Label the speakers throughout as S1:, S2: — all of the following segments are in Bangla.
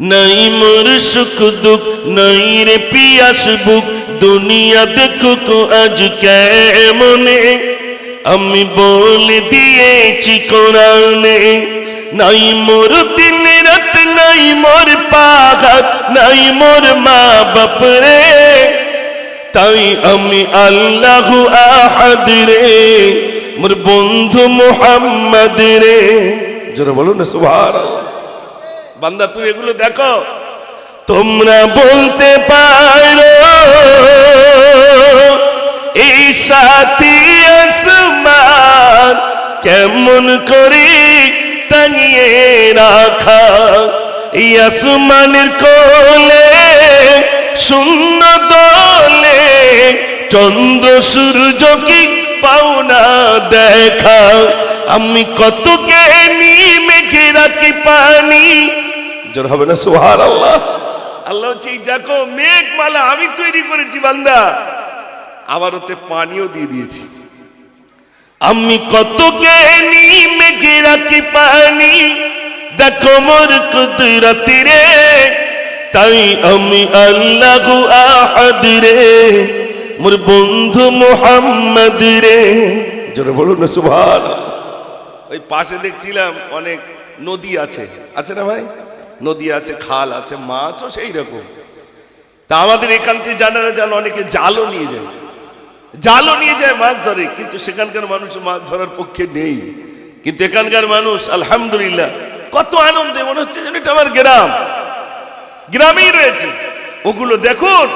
S1: নাই মোর সুখ দুঃখ, নাই রে পিয়াস বুক। দুনিয়া দেখুক আজ কেমনে? আমি বলে দিয়েছি কোরআনে, নাই মোর দিন রাত, নাই মোর পাঘাত, নাই মোর মা বাপ রে। তাই আমি আল্লাহ আহাদ রে, মোর বন্ধু মুহাম্মদ রে। জোরে বলুন না, সুবহানাল্লাহ। বান্দা, তুমি এগুলো দেখো। তোমরা বলতে পারো, এই সাথী আসমান কেমন করে টাঙিয়ে রাখা? এই আসমানের কোলে, শূন্য দলে চন্দ্র সূর্য কি পাওনা দেখা? আমি কত জ্ঞানী মেঘে রাখি পানি জোর হবে না সোহার আল্লাহ আল্লাহ হচ্ছে এই দেখো মেঘমালা আমি তৈরি করেছি বান্দা। আবার ওতে পানিও দিয়ে দিয়েছি। আমি কত জ্ঞানী মেঘে রাখি পানি। দেখো মোর কুদরতি রে তাই আমি আল্লাহ আহাদ রে মোর বন্ধু মোহাম্মদ রে। জোরে বলুন না সুভান ওই পাশে দেখছিলাম অনেক নদী আছে। আছে না ভাই? নদী আছে, খাল আছে, মাছও সেই রকম। তা আমাদের এখান থেকে জানারা জান অনেকে জালও নিয়ে যায়। জালও নিয়ে যায় মাছ ধরে, কিন্তু সেখানকার মানুষ মাছ ধরার পক্ষে নেই। কিন্তু এখানকার মানুষ, আলহামদুলিল্লাহ, কত আনন্দে মনে হচ্ছে যেন এটা আমার গ্রাম। গ্রামেই রয়েছে। ওগুলো দেখুন,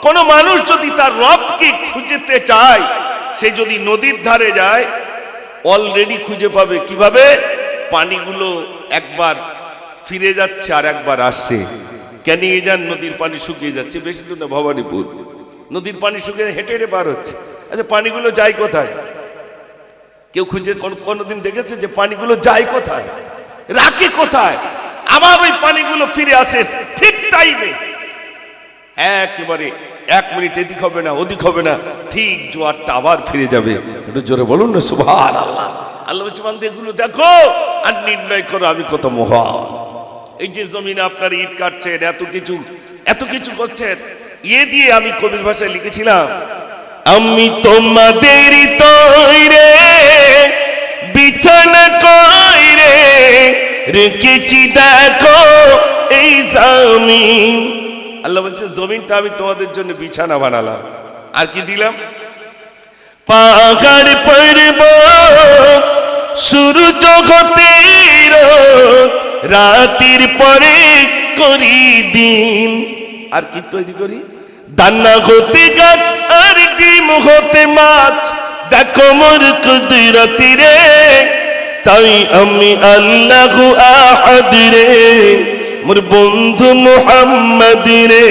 S1: কোন মানুষ যদি তার রবকে খুঁজেতে চায়, সে যদি নদীর ধারে যায়, অলরেডি খুঁজে পাবে। কীভাবে? পানিগুলো একবার ফিরে যাচ্ছে আর একবার আসছে। কেন যান নদীর পানি শুকিয়ে যাচ্ছে? বেশি দূর না, ভবানীপুর। নদীর পানি শুকিয়ে হেঁটে হেঁটে পার হচ্ছে। আচ্ছা পানিগুলো যায় কোথায়? কেউ খুঁজে কোন- কোনোদিন দেখেছে যে পানিগুলো যায় কোথায়? রাখে কোথায়? আবার ওই পানিগুলো ফিরে আসে ঠিক টাইমে একেবারে এক মিনিট এদিক হবে না, ওদিক হবে না, ঠিক জোয়ারটা আবার ফিরে যাবে। একটু জোরে বলুন না সুভার আল্লাহ আল্লাহ এগুলো দেখো আর নির্ণয় করো, আমি কত মহান। এই যে জমিনে আপনার ইট কাটছেন এত কিছু এত কিছু করছেন ইয়ে দিয়ে আমি কবির ভাষায় লিখেছিলাম আমি তোমাদের তৈরে বিছানা কইরে রেখেছি দেখো এই জামিন। আল্লাহ বলছে জমিনটা আমি তোমাদের জন্য বিছানা বানালাম। আর কি দিলাম? পাহাড় পর্ব সূর্য হতে রোদ, রাতির পরে করি দিন। আর কি তৈরি করি? দান্না হতে গাছ আর ডিম হতে মাছ। দেখো মোর কুদরতি রে, তাই আমি আল্লাহ আহাদ রে, মোর বন্ধু মুহাম্মদ রে।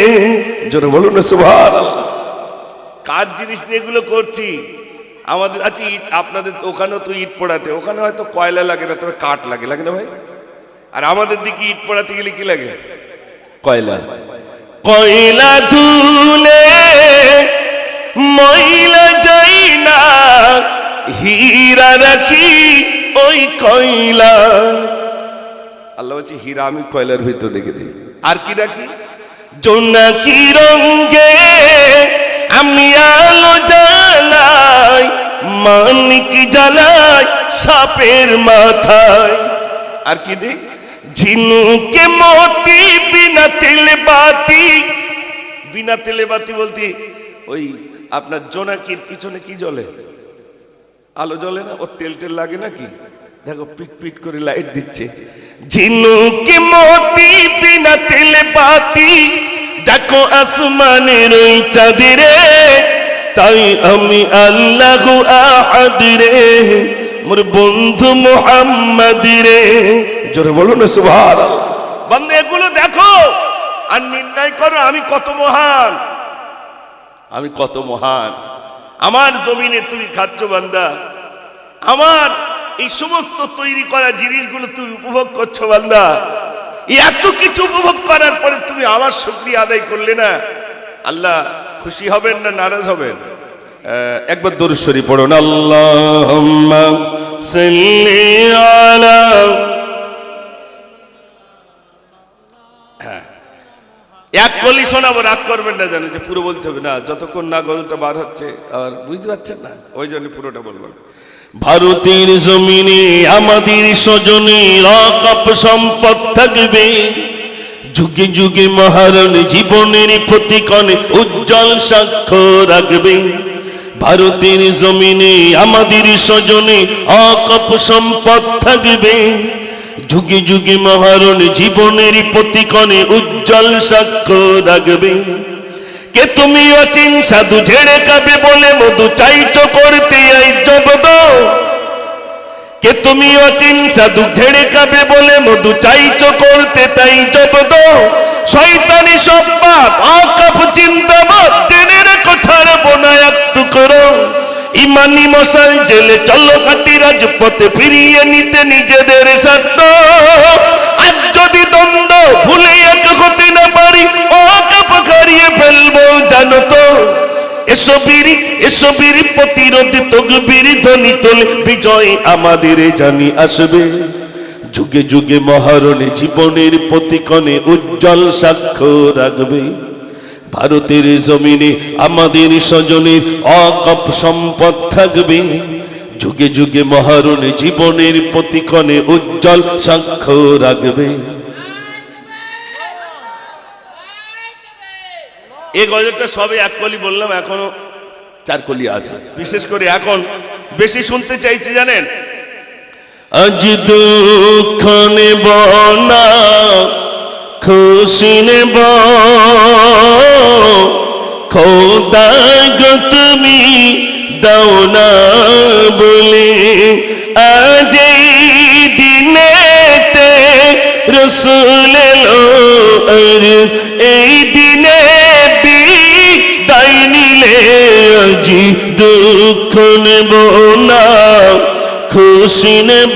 S1: জোরে বলুন সুবহানাল্লাহ। কাজ জিনিস নিয়ে এগুলো করছি? আমাদের আচ্ছা ইট, আপনাদের ওখানেও তো ইট পোড়াতে, ওখানে হয়তো কয়লা লাগে না, তবে কাঠ লাগে লাগে না ভাই? আর আমাদের দিকে ইট পড়াতে গেলে কি লাগে? কয়লা। কয়লা ধুলে ময়লা যাই না হীরা রাখি ওই কয়লা। আল্লাহ বলছে হীরা আমি কয়লার ভিতর রেখে দিই। আর কি রাখি? জোনাকি রঙ্গে আমি আলো জ্বালাই মানিক জ্বালাই সাপের মাথায়। আর কি দিই? ঝিনুকে মতি বিনা তেলে বাতি। বিনা তেলে বাতি বলতে ওই আপনার জোনাকির পিছনে কি জ্বলে? আলো জ্বলে না? ওর তেল টেল লাগে নাকি? দেখো পিট পিট করে লাইট দিচ্ছে। ঝিনুকে মতি বিনা তেলে বাতি। দেখো আসমানের ওই চাঁদিরে তাই আমি আল্লাহ আহাদ রে। মোর বন্ধু মোহাম্মদ রে। জোরে বলো না সুভার বন্ধু এগুলো দেখো। আর নির্ণয় করো, আমি কত মহান। আমি কত মহান। আমার জমিনে তুমি খাচ্ছ, বান্দা। আমার এই সমস্ত তৈরি করা জিনিসগুলো তুমি উপভোগ করছ, বান্দা। এত কিছু উপভোগ করার পরে তুমি আমার শুক্রিয়া আদায় করলে না? আল্লাহ খুশি হবেন না নারাজ হবেন? একবার দরুশ্বরী পড়ুন। আল্লাহ এক কলি শোনাবো, রাগ করবেন না জানে, যে পুরো বলতে হবে। না, যতক্ষণ না গজলটা বার হচ্ছে, আর বুঝতে পারছেন না? ওই জন্য পুরোটা বলব। ভারতের জমিনে আমাদের স্বজনের অকাপ সম্পদ থাকবে। যুগে যুগে মহারণ জীবনের প্রতিকণে উজ্জ্বল সাক্ষ্য রাখবে। ভারতের জমিনে আমাদের স্বজনে অকপ সম্পদ থাকবে। যুগে যুগে মহারণ জীবনের প্রতিকণে উজ্জ্বল সাক্ষ্য রাখবে। কে তুমি অচিন সাধু ঝেড়ে খাবে বলে মধু চাইছো করতে এই জবদ কে তুমি অচিন সাধু ঝেড়ে খাবে বলে মধু চাইছো করতে তাই জবদ শয়তানি সব পাপ, আকাপ চিন্তাবাদ জেনে রেখো, ছাড়বো না একটু করো। ইমানি মশাল জেলে চলো কাটি রাজপথে, ফিরিয়ে নিতে নিজেদের স্বার্থ। আজ যদি দ্বন্দ্ব ভুলে এক হতে না পারি অকাপ হারিয়ে ফেলব, জানো তো। এসবীর এসবীর প্রতিরোধ তকবীর, ধ্বনি তোলে, বিজয় আমাদের জানি আসবে। যুগে যুগে মহারণে জীবনের প্রতিকণে উজ্জ্বল সাক্ষ্য রাখবে। ভারতের জমিনে আমাদের স্বজনের অকপ সম্পদ থাকবে। যুগে যুগে মহারণে জীবনের প্রতিকণে উজ্জ্বল সাক্ষ্য রাখবে। এই গজলটা সবে এক কলি বললাম এখনও চার কলি আছে। বিশেষ করে এখন বেশি শুনতে চাইছি জানেন? আজ দুঃখ নেব না খুশি নেব খোদা গো তুমি দাও না বলে। আজ দিনেতে রসুল এই দিনে বিদায় নিলে আজি দুঃখ নেব না, খুশি নেব।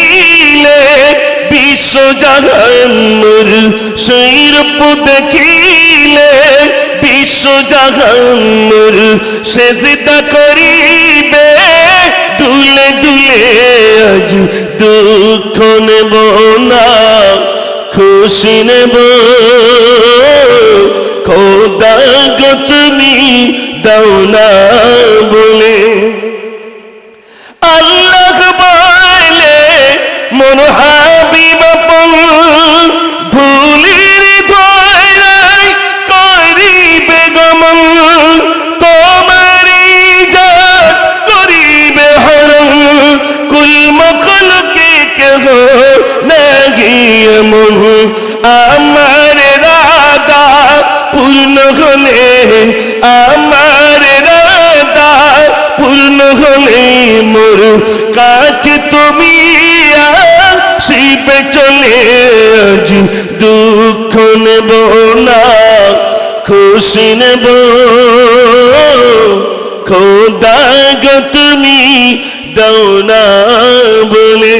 S1: বিশ্ব জাহান্নর সেই রূপ দেখিলে বিশ্ব জাহান্নর সেজদা করিবে, দুলে দুলে আজ দুঃখ নেব না, খুশি নেব। খোদা গো তুমি দাও না বলে। মন আমার রাধা পূর্ণ হলে, আমার রাধা পূর্ণ হলে মোর কাছে তুমি শিবে চলে, আজ দুঃখ নেব না, খুশি নেব। খোদা গো তুমি দৌনা বলে।